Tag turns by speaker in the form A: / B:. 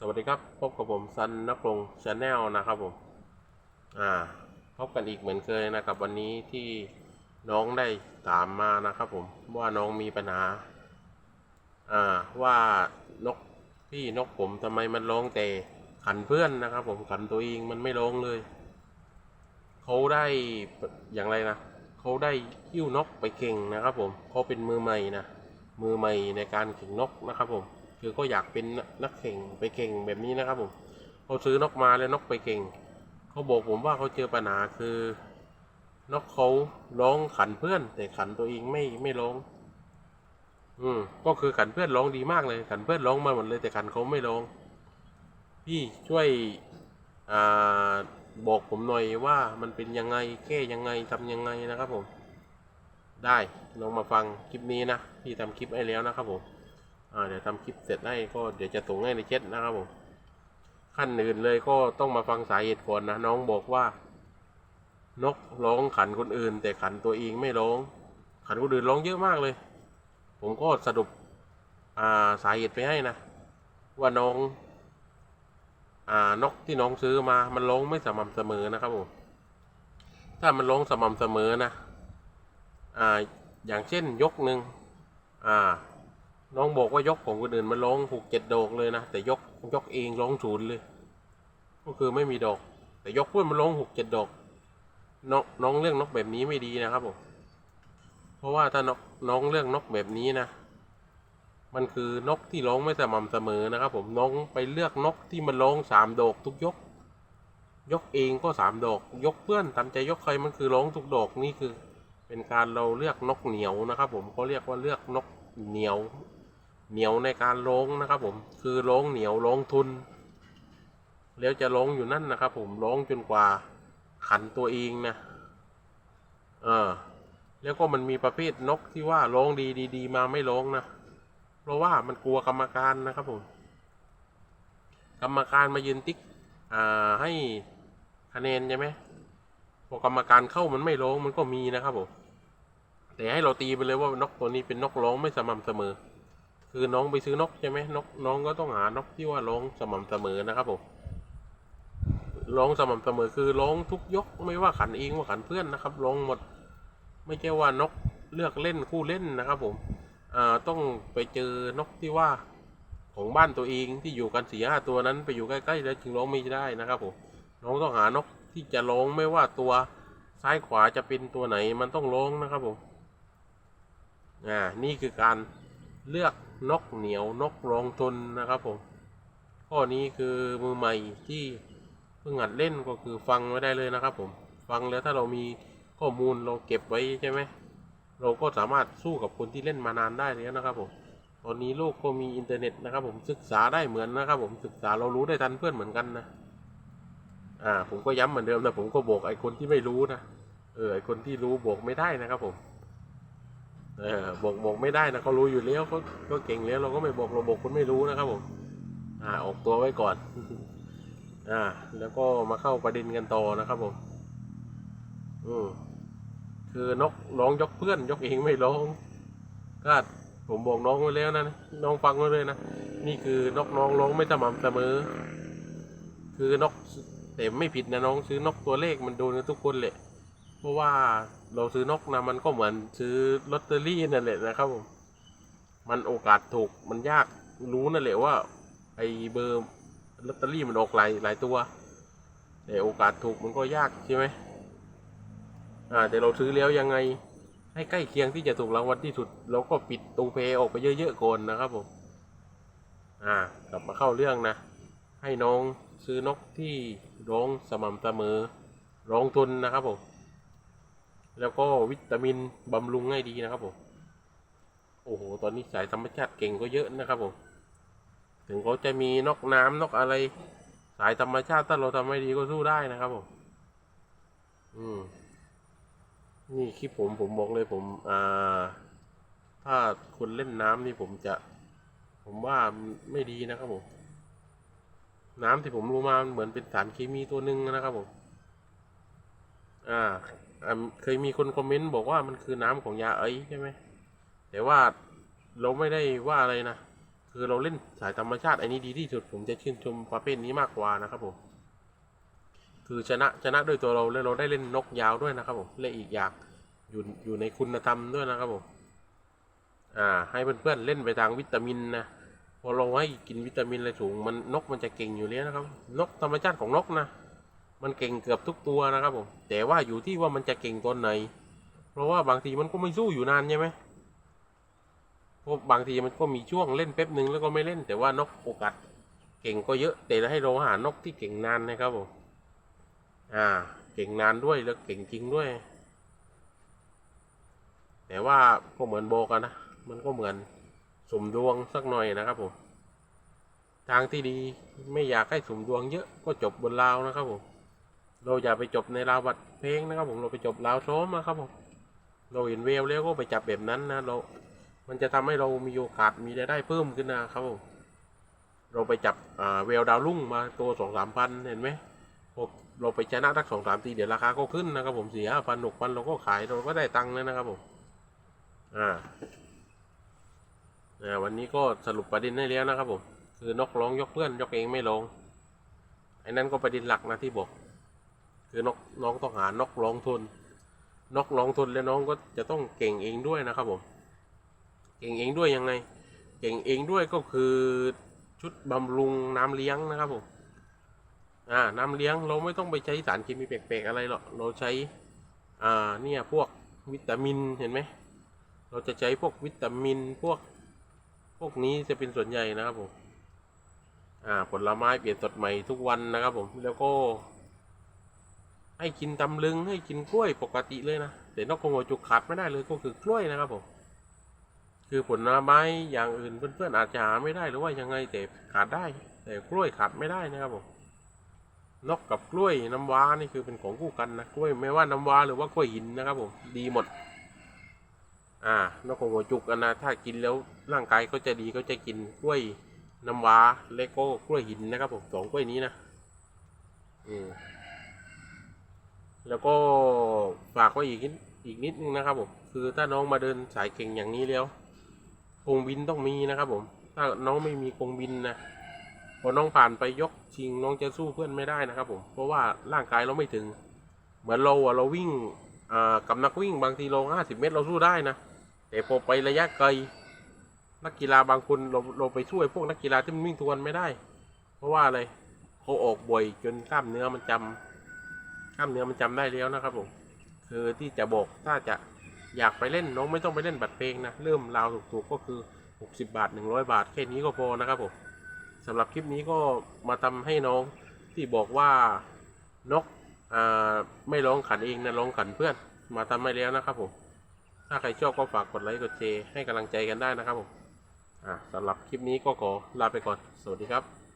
A: สวัสดีครับ พบกับผมซันนักลงชาแนลนะครับผม อ่า พบกันอีกเหมือนเคยนะครับ วันนี้ที่น้องได้ถามมานะครับผม ว่าน้องมีปัญหา อ่า ว่านกพี่นกผมทำไมมันร้องแต่ขันเพื่อนนะครับ ผมขันตัวเองมันไม่ร้องเลย เขาได้อย่างไรนะเขาได้หิ้วนกไปเก่งนะครับ ผมเขาเป็นมือใหม่นะมือใหม่ในการเข่งนกนะครับผม คือก็อยากเป็นนักเข่งไปเก่งแบบนี้นะครับผมเขาซื้อนกมาแล้วนกไปเก่งเขาบอกผมว่าเขาเจอปัญหาคือนกเขาร้องขันเพื่อน แต่ขันตัวเองไม่ไม่ร้อง อืมก็คือขันเพื่อนร้องดีมากเลย ขันเพื่อนร้องมาหมดเลยแต่ขันเขาไม่ร้อง พี่ช่วยอ่าบอกผมหน่อยว่ามันเป็นยังไงแก้ยังไงทำยังไงนะครับผม ได้ลองมาฟังคลิปนี้นะพี่ทำคลิปให้แล้วนะครับผม เดี๋ยวทำคลิปเสร็จให้ก็เดี๋ยวจะส่งให้ในเช็ดนะครับผมขั้นอื่นเลยก็ต้องมาฟังสาเหตุก่อนนะน้องบอกว่า นกร้องขันคนอื่น แต่ขันตัวเองไม่ร้อง ขันคนอื่นร้องเยอะมากเลย ผมก็สรุปอ่าสาเหตุไปให้นะ ว่าน้องอ่านกที่น้องซื้อมา มันร้องไม่สม่ำเสมอนะครับผมถ้ามันร้องสม่ำเสมอนะอ่าอย่างเช่นยกหนึ่งอ่า น้องบอกว่ายกของคนอื่นมันร้องหกเจ็ดดอกเลยนะ แต่ยกยกเองร้องศูนย์เลย ก็คือไม่มีดอก แต่ยกเพื่อนมันร้องหกเจ็ดดอกน้องน้องเรื่องนกแบบนี้ไม่ดีนะครับผมเพราะว่าถ้านกน้องเรื่องนกแบบนี้นะ มันคือนกที่ร้องไม่สม่ำเสมอนะครับ ผมน้องไปเลือกนกที่มันร้องสามดอกทุกยก ยกเองก็สามดอก ยกเพื่อนตามใจยกใครมันคือร้องทุกดอกนี่คือ เป็นการเราเลือกนกเหนียวนะครับ ผมเขาเรียกว่าเลือกนกเหนียว เหนียวในการร้องนะครับผมคือร้องเหนียวร้องทุน แล้วจะร้องอยู่นั่นนะครับ ผมร้องจนกว่าขันตัวเองนะเออแล้วก็มันมีประเภทนกที่ว่าร้องดีดีดีมาไม่ร้องนะ เพราะว่ามันกลัวกรรมการนะครับผม กรรมการมายืนติ๊กอ่าให้คะแนนใช่ไหมพอกรรมการเข้ามันไม่ร้องมันก็มีนะครับผม แต่ให้เราตีไปเลยว่านกตัวนี้เป็นนกร้องไม่สม่ำเสมอ คือน้องไปซื้อนกใช่ไหมนกน้องก็ต้องหานกที่ว่าร้องสม่ำเสมอนะครับผมร้องสม่ำเสมอคือร้องทุกยกไม่ว่าขันเองว่าขันเพื่อนนะครับร้องหมด ไม่ใช่ว่านกเลือกเล่นคู่เล่นนะครับผมอ่าต้องไปเจอนกที่ว่าของบ้านตัวเองที่อยู่กันสี่ห้าตัวนั้นไปอยู่ใกล้ๆแล้วจึงร้องไม่ได้นะครับผมน้องต้องหานกที่จะร้องไม่ว่าตัวซ้ายขวาจะเป็นตัวไหนมันต้องร้องนะครับผมอ่านี่คือการเลือก นกเหนียวนกรองทนนะครับผมข้อนี้คือมือใหม่ที่เพิ่งหัดเล่นก็คือฟังไว้ได้เลยนะครับ ผมฟังแล้วถ้าเรามีข้อมูลเราเก็บไว้ใช่ไหมเราก็สามารถสู้กับคนที่เล่นมานานได้แล้วนะครับผมตอนนี้โลกก็มีอินเทอร์เน็ตนะครับ ผมศึกษาได้เหมือนนะครับ ผมศึกษาเรารู้ได้ทันเพื่อนเหมือนกันนะอ่าผมก็ย้ำเหมือนเดิมนะผมก็บอกไอ้คนที่ไม่รู้นะเออไอ้คนที่รู้บอกไม่ได้นะครับผม เออบอกบอกไม่ได้นะเขารู้อยู่แล้วเขาก็เก่งแล้วเราก็ไม่บอกเราบอกคนไม่รู้นะครับผมอ่าออกตัวไว้ก่อน อ่า แล้วก็มาเข้าประเด็นกันต่อนะครับผมอืมคือนกร้องยกเพื่อน ยกเองไม่ร้องก็ผมบอกน้องไว้แล้วนะน้องฟังไว้เลยนะนี่คือนกน้องร้องไม่สม่ำเสมอ คือนกแต่ไม่ผิดนะน้องซื้อนกตัวเลขมันโดนกันทุกคนแหละเพราะว่า เราซื้อนกนะมันก็เหมือนซื้อลอตเตอรี่นั่นแหละนะครับผมมันโอกาสถูกมันยากรู้นั่นแหละว่า ไอเบอร์ลอตเตอรี่มันออกหลายหลายตัว แต่โอกาสถูกมันก็ยากใช่ไหมอ่าแต่เราซื้อแล้วยังไง ให้ใกล้เคียงที่จะถูกรางวัลที่สุด เราก็ปิดตูเพออกไปเยอะๆก่อนนะครับผมอ่ากลับมาเข้าเรื่องนะ ให้น้องซื้อนกที่ร้องสม่ำเสมอร้องทุนนะครับผม แล้วก็วิตามินบำรุงให้ดีนะครับผมโอ้โห ตอนนี้สายธรรมชาติเก่งก็เยอะนะครับผม ถึงเขาจะมีนกน้ำนกอะไร สายธรรมชาติถ้าเราทำไม่ดีก็สู้ได้นะครับผม อืม นี่คลิปผมผมบอกเลยผม อ่า ถ้าคนเล่นน้ำนี่ผมจะ ผมว่าไม่ดีนะครับผม น้ำที่ผมรู้มาเหมือนเป็นสารเคมีตัวหนึ่งนะครับผม อ่า เคยมีคนคอมเมนต์บอกว่ามันคือน้ำของยาไอซ์ใช่ไหมแต่ว่าเราไม่ได้ว่าอะไรนะ คือเราเล่นสายธรรมชาติอันนี้ดีที่สุด ผมจะชื่นชมประเภทนี้มากกว่านะครับผมคือชนะชนะด้วยตัวเราแล้วเราได้เล่นนกยาวด้วยนะครับผมและอีกอย่างอยู่อยู่ในคุณธรรมด้วยนะครับผมอ่า ให้เพื่อนๆเล่นไปทางวิตามินนะพอเราให้กินวิตามินอะไรสูงมันนกมันจะเก่งอยู่แล้วนะครับ นกธรรมชาติของนกนะ มันเก่งเกือบทุกตัวนะครับผม แต่ว่าอยู่ที่ว่ามันจะเก่งตอนไหน เพราะว่าบางทีมันก็ไม่สู้อยู่นานใช่ไหมเพราะบางทีมันก็มีช่วงเล่นแป๊บหนึ่งแล้วก็ไม่เล่น แต่ว่านกโอกาสเก่งก็เยอะ แต่ให้เราหานกที่เก่งนานนะครับผม อ่า เก่งนานด้วยแล้วเก่งจริงด้วย แต่ว่าก็เหมือนโบกันนะ มันก็เหมือนสมดวงสักหน่อยนะครับผม ทางที่ดีไม่อยากให้สมดวงเยอะก็จบบนราวนะครับผม เราอย่าไปจบในราวบัดเพลงนะครับผมเราไปจบราวโซมนะครับผมเราเห็นเวลแล้วก็ไปจับแบบนั้นนะเรา มันจะทำให้เรามีโอกาสมีรายได้เพิ่มขึ้นนะครับผมเราไปจับเวลดาวรุ่งมาตัวสองสามพันเห็นไหมเราไปชนะทักสองสามทีเดี๋ยวราคาก็ขึ้นนะครับผมสี่ห้าพันหกพันเราก็ขายเราก็ได้ตังค์แล้วนะครับผมอ่าวันนี้ก็สรุปประเด็นให้แล้วนะครับผมคือนกร้องยกเพื่อนยกเองไม่ลงไอ้นั่นก็ประเด็นหลักนะที่บอก คือนกน้องต้องหานกร้องทุนนกร้องทนแล้วน้องก็จะต้องเก่งเองด้วยนะครับผม เก่งเองด้วยยังไง เก่งเองด้วยก็คือชุดบำรุงน้ำเลี้ยงนะครับผมอ่าน้ำเลี้ยงเราไม่ต้องไปใช้สารเคมีแปลกๆอะไรหรอกเราใช้อ่าเนี่ยพวกวิตามินเห็นไหมเราจะใช้พวกวิตามินพวกพวกนี้จะเป็นส่วนใหญ่นะครับผมอ่าผลไม้เปลี่ยนสดใหม่ทุกวันนะครับผมแล้วก็ ให้กินตำลึงให้กินกล้วยปกติเลยนะแต่นกกรงหัวจุกขาดไม่ได้เลยก็คือกล้วยนะครับผมคือผลไม้อย่างอื่นเพื่อนๆอาจจะหาไม่ได้หรือว่ายังไงแต่ขาดได้ แต่กล้วยขาดไม่ได้นะครับผมนกกับกล้วยน้ำว้านี่คือเป็นของคู่กันนะกล้วยไม่ว่าน้ำว้าหรือว่ากล้วยหินนะครับผมดีหมด อ่านกกรงหัวจุกอันนะถ้ากินแล้วร่างกายก็จะดีก็จะกินกล้วยน้ำว้าและก็กล้วยหินนะครับผมสองกล้วยนี้นะอืม แล้วก็ฝากไว้อีกนิดอีกนิดนึงนะครับผมคือถ้าน้องมาเดินสายเก่งอย่างนี้แล้วกงบินต้องมีนะครับผม ถ้าน้องไม่มีกงบินนะพอน้องผ่านไปยกชิงน้องจะสู้เพื่อนไม่ได้นะครับผมเพราะว่าร่างกายเราไม่ถึง เหมือนเราอะเราวิ่งกับนักวิ่งบางทีเราห้าสิบเมตรเราสู้ได้นะแต่พอไประยะไกลนักกีฬาบางคนเราเราไปช่วยพวกนักกีฬาที่มันวิ่งทวนไม่ได้ เพราะว่าอะไรเขาออกบ่อยจนกล้ามเนื้อมันจำ กล้ามเนื้อมันจำได้แล้วนะครับผมคือที่จะบอกถ้าจะอยากไปเล่นน้องไม่ต้องไปเล่นบัตรเพลงนะ เริ่มราวถูกๆก็คือ 60 บาท 100 บาท แค่นี้ก็พอนะครับผมสำหรับคลิปนี้ก็มาทำให้น้องที่บอกว่านกไม่ร้องขันเองนะร้องขันเพื่อน มาทำให้แล้วนะครับผมถ้าใครชอบก็ฝากกดไลค์กดแชร์ให้กำลังใจกันได้นะครับผมอ่าสำหรับคลิปนี้ก็ขอลาไปก่อน สวัสดีครับ